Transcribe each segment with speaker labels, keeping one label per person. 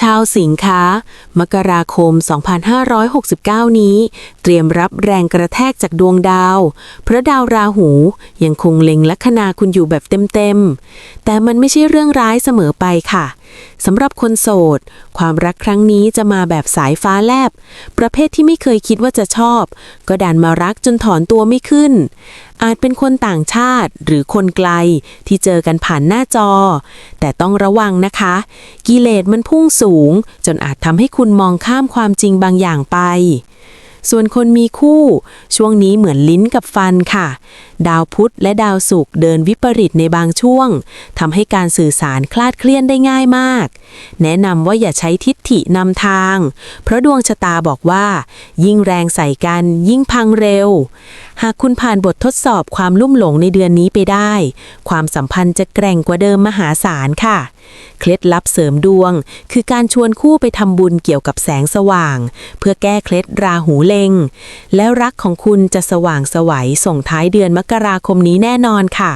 Speaker 1: ชาวสิงค์คะมกราคม 2569 นี้ เตรียมรับแรงกระแทกจากดวงดาว เพราะดาวราหู ยังคงเล็งลัคนาคุณอยู่แบบเต็มๆ แต่มันไม่ใช่เรื่องร้ายเสมอไปค่ะ สำหรับคนโสด ความรักครั้งนี้จะมาแบบสายฟ้าแลบ ประเภทที่ไม่เคยคิดว่าจะชอบ ก็ดันมารักจนถอนตัวไม่ขึ้น อาจเป็นคนต่างชาติหรือคนไกลที่เจอกันผ่านหน้าจอ แต่ต้องระวังนะคะ กิเลสมันพุ่งสูง จนอาจทำให้คุณมองข้ามความจริงบางอย่างไป ส่วนคนมีคู่ ช่วงนี้เหมือนลิ้นกับฟันค่ะ ดาวพุธและดาวศุกร์เดินวิปริตในบางช่วงทำให้การสื่อสารคลาดเคลื่อนได้ง่ายมาก แนะนำว่าอย่าใช้ทิฏฐินำทาง เพราะดวงชะตาบอกว่า ยิ่งแรงใส่กันยิ่งพังเร็ว หากคุณผ่านบททดสอบความลุ่มหลงในเดือนนี้ไปได้ ความสัมพันธ์จะแกร่งกว่าเดิมมหาศาลค่ะเคล็ดลับเสริมดวง คือการชวนคู่ไปทำบุญเกี่ยวกับแสงสว่าง เพื่อแก้เคล็ดราหูเลงแล้วรักของคุณจะสว่างไสวัยส่งท้ายเดือนมกราคมนี้แน่นอนค่ะ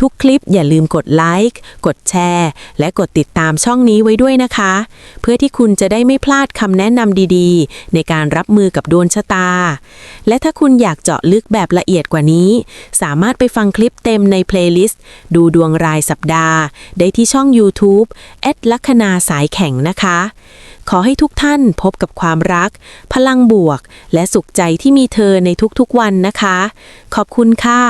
Speaker 1: ทุกคลิปอย่าลืมกดไลค์กดแชร์ และกดติดตามช่องนี้ไว้ด้วยนะคะ เพื่อที่คุณจะได้ไม่พลาดคำแนะนำดีๆ ในการรับมือกับดวงชะตา และถ้าคุณอยากเจาะลึกแบบละเอียดกว่านี้ สามารถไปฟังคลิปเต็มในเพลย์ลิสต์ดูดวงรายสัปดาห์ ได้ที่ช่อง YouTube แอดลัคนาสายแข็งนะคะ ขอให้ทุกท่านพบกับความรัก พลังบวก และสุขใจที่มีเธอในทุกๆวันนะคะ ขอบคุณค่ะ